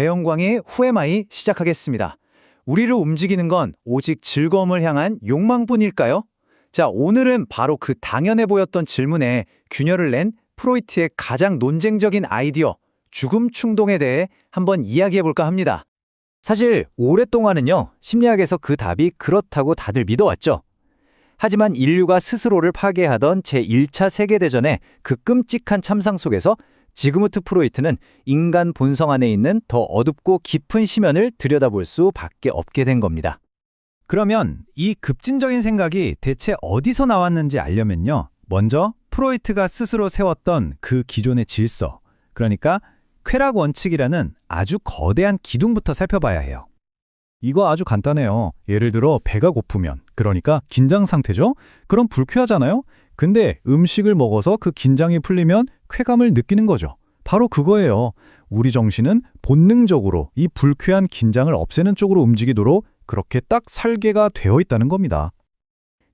배영광의 후에마이 시작하겠습니다. 우리를 움직이는 건 오직 즐거움을 향한 욕망뿐일까요? 자, 오늘은 바로 그 당연해 보였던 질문에 균열을 낸 프로이트의 가장 논쟁적인 아이디어, 죽음 충동에 대해 한번 이야기해 볼까 합니다. 사실 오랫동안은요, 심리학에서 그 답이 그렇다고 다들 믿어왔죠. 하지만 인류가 스스로를 파괴하던 제1차 세계대전의 그 끔찍한 참상 속에서 지그무트 프로이트는 인간 본성 안에 있는 더 어둡고 깊은 심연을 들여다볼 수밖에 없게 된 겁니다. 그러면 이 급진적인 생각이 대체 어디서 나왔는지 알려면요. 먼저 프로이트가 스스로 세웠던 그 기존의 질서, 그러니까 쾌락 원칙이라는 아주 거대한 기둥부터 살펴봐야 해요. 이거 아주 간단해요. 예를 들어 배가 고프면, 그러니까 긴장 상태죠? 그럼 불쾌하잖아요? 근데 음식을 먹어서 그 긴장이 풀리면 쾌감을 느끼는 거죠. 바로 그거예요. 우리 정신은 본능적으로 이 불쾌한 긴장을 없애는 쪽으로 움직이도록 그렇게 딱 설계가 되어 있다는 겁니다.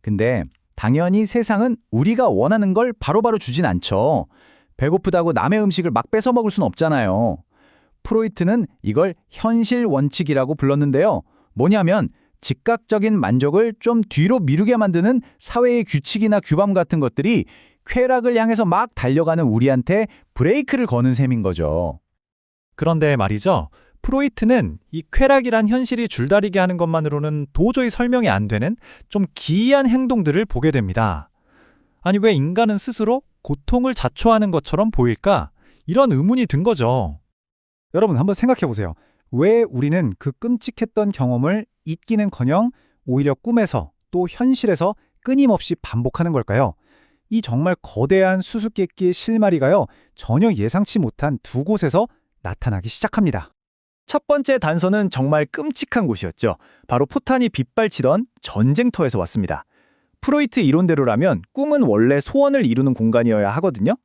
근데 당연히 세상은 우리가 원하는 걸 바로바로 주진 않죠. 배고프다고 남의 음식을 막 뺏어 먹을 순 없잖아요. 프로이트는 이걸 현실 원칙이라고 불렀는데요. 뭐냐면 즉각적인 만족을 좀 뒤로 미루게 만드는 사회의 규칙이나 규범 같은 것들이 쾌락을 향해서 막 달려가는 우리한테 브레이크를 거는 셈인 거죠. 그런데 말이죠. 프로이트는 이 쾌락이란 현실이 줄다리게 하는 것만으로는 도저히 설명이 안 되는 좀 기이한 행동들을 보게 됩니다. 아니 왜 인간은 스스로 고통을 자초하는 것처럼 보일까? 이런 의문이 든 거죠. 여러분 한번 생각해 보세요. 왜 우리는 그 끔찍했던 경험을 잊기는커녕 오히려 꿈에서 또 현실에서 끊임없이 반복하는 걸까요? 이 정말 거대한 수수께끼의 실마리가요. 전혀 예상치 못한 두 곳에서 나타나기 시작합니다. 첫 번째 단서는 정말 끔찍한 곳이었죠. 바로 포탄이 빗발치던 전쟁터에서 왔습니다. 프로이트 이론대로라면 꿈은 원래 소원을 이루는 공간이어야 하거든요.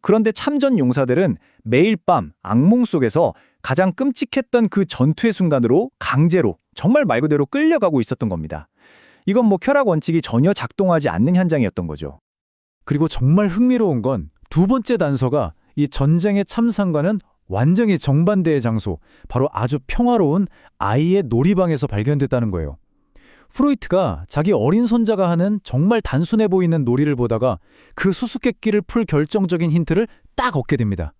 그런데 참전 용사들은 매일 밤 악몽 속에서 가장 끔찍했던 그 전투의 순간으로 강제로 정말 말 그대로 끌려가고 있었던 겁니다. 이건 뭐 쾌락 원칙이 전혀 작동하지 않는 현장이었던 거죠. 그리고 정말 흥미로운 건 두 번째 단서가 이 전쟁의 참상과는 완전히 정반대의 장소, 바로 아주 평화로운 아이의 놀이방에서 발견됐다는 거예요. 프로이트가 자기 어린 손자가 하는 정말 단순해 보이는 놀이를 보다가 그 수수께끼를 풀 결정적인 힌트를 딱 얻게 됩니다.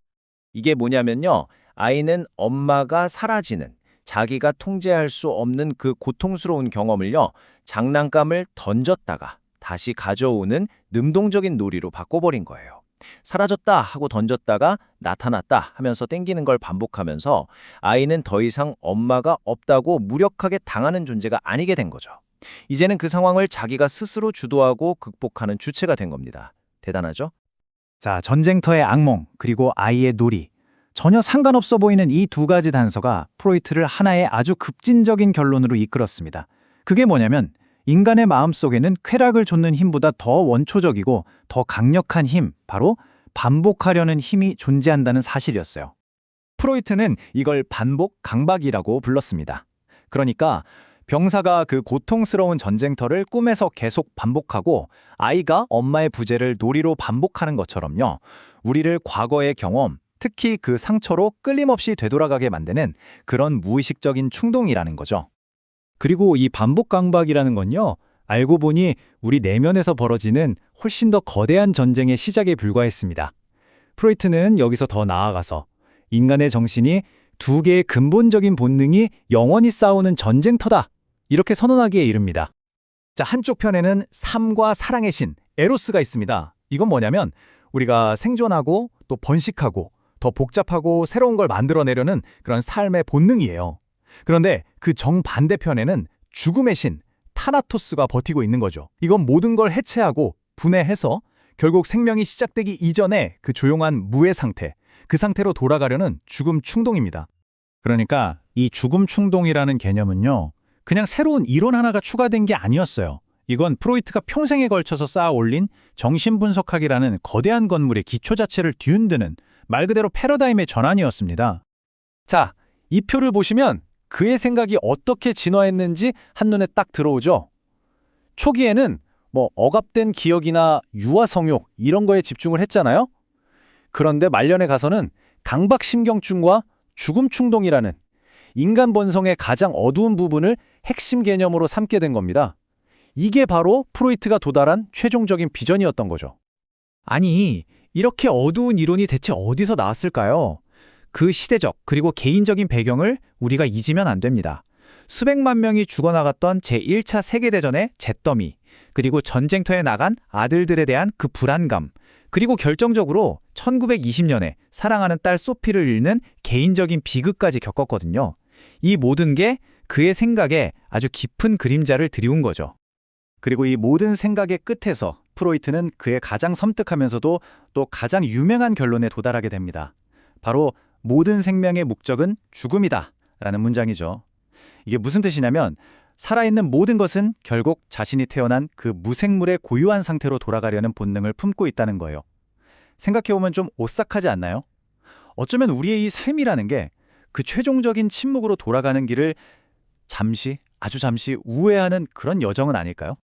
이게 뭐냐면요. 아이는 엄마가 사라지는 자기가 통제할 수 없는 그 고통스러운 경험을요. 장난감을 던졌다가 다시 가져오는 능동적인 놀이로 바꿔버린 거예요. 사라졌다 하고 던졌다가 나타났다 하면서 땡기는 걸 반복하면서 아이는 더 이상 엄마가 없다고 무력하게 당하는 존재가 아니게 된 거죠. 이제는 그 상황을 자기가 스스로 주도하고 극복하는 주체가 된 겁니다. 대단하죠? 자, 전쟁터의 악몽, 그리고 아이의 놀이. 전혀 상관없어 보이는 이 두 가지 단서가 프로이트를 하나의 아주 급진적인 결론으로 이끌었습니다. 그게 뭐냐면 인간의 마음 속에는 쾌락을 좇는 힘보다 더 원초적이고 더 강력한 힘, 바로 반복하려는 힘이 존재한다는 사실이었어요. 프로이트는 이걸 반복 강박이라고 불렀습니다. 그러니까 병사가 그 고통스러운 전쟁터를 꿈에서 계속 반복하고 아이가 엄마의 부재를 놀이로 반복하는 것처럼요. 우리를 과거의 경험, 특히 그 상처로 끌림없이 되돌아가게 만드는 그런 무의식적인 충동이라는 거죠. 그리고 이 반복 강박이라는 건요. 알고 보니 우리 내면에서 벌어지는 훨씬 더 거대한 전쟁의 시작에 불과했습니다. 프로이트는 여기서 더 나아가서 인간의 정신이 두 개의 근본적인 본능이 영원히 싸우는 전쟁터다. 이렇게 선언하기에 이릅니다. 자, 한쪽 편에는 삶과 사랑의 신, 에로스가 있습니다. 이건 뭐냐면 우리가 생존하고 또 번식하고 더 복잡하고 새로운 걸 만들어내려는 그런 삶의 본능이에요. 그런데 그 정반대편에는 죽음의 신, 타나토스가 버티고 있는 거죠. 이건 모든 걸 해체하고 분해해서 결국 생명이 시작되기 이전에 그 조용한 무의 상태, 그 상태로 돌아가려는 죽음 충동입니다. 그러니까 이 죽음 충동이라는 개념은요, 그냥 새로운 이론 하나가 추가된 게 아니었어요. 이건 프로이트가 평생에 걸쳐서 쌓아 올린 정신분석학이라는 거대한 건물의 기초 자체를 뒤흔드는 말 그대로 패러다임의 전환이었습니다. 자, 이 표를 보시면 그의 생각이 어떻게 진화했는지 한눈에 딱 들어오죠. 초기에는 뭐 억압된 기억이나 유아 성욕 이런 거에 집중을 했잖아요. 그런데 말년에 가서는 강박신경증과 죽음 충동이라는 인간 본성의 가장 어두운 부분을 핵심 개념으로 삼게 된 겁니다. 이게 바로 프로이트가 도달한 최종적인 비전이었던 거죠. 아니, 이렇게 어두운 이론이 대체 어디서 나왔을까요? 그 시대적 그리고 개인적인 배경을 우리가 잊으면 안 됩니다. 수백만 명이 죽어나갔던 제1차 세계대전의 잿더미, 그리고 전쟁터에 나간 아들들에 대한 그 불안감, 그리고 결정적으로 1920년에 사랑하는 딸 소피를 잃는 개인적인 비극까지 겪었거든요. 이 모든 게 그의 생각에 아주 깊은 그림자를 드리운 거죠. 그리고 이 모든 생각의 끝에서 프로이트는 그의 가장 섬뜩하면서도 또 가장 유명한 결론에 도달하게 됩니다. 바로 모든 생명의 목적은 죽음이다 라는 문장이죠. 이게 무슨 뜻이냐면 살아있는 모든 것은 결국 자신이 태어난 그 무생물의 고유한 상태로 돌아가려는 본능을 품고 있다는 거예요. 생각해보면 좀 오싹하지 않나요? 어쩌면 우리의 이 삶이라는 게 그 최종적인 침묵으로 돌아가는 길을 잠시, 아주 잠시 우회하는 그런 여정은 아닐까요?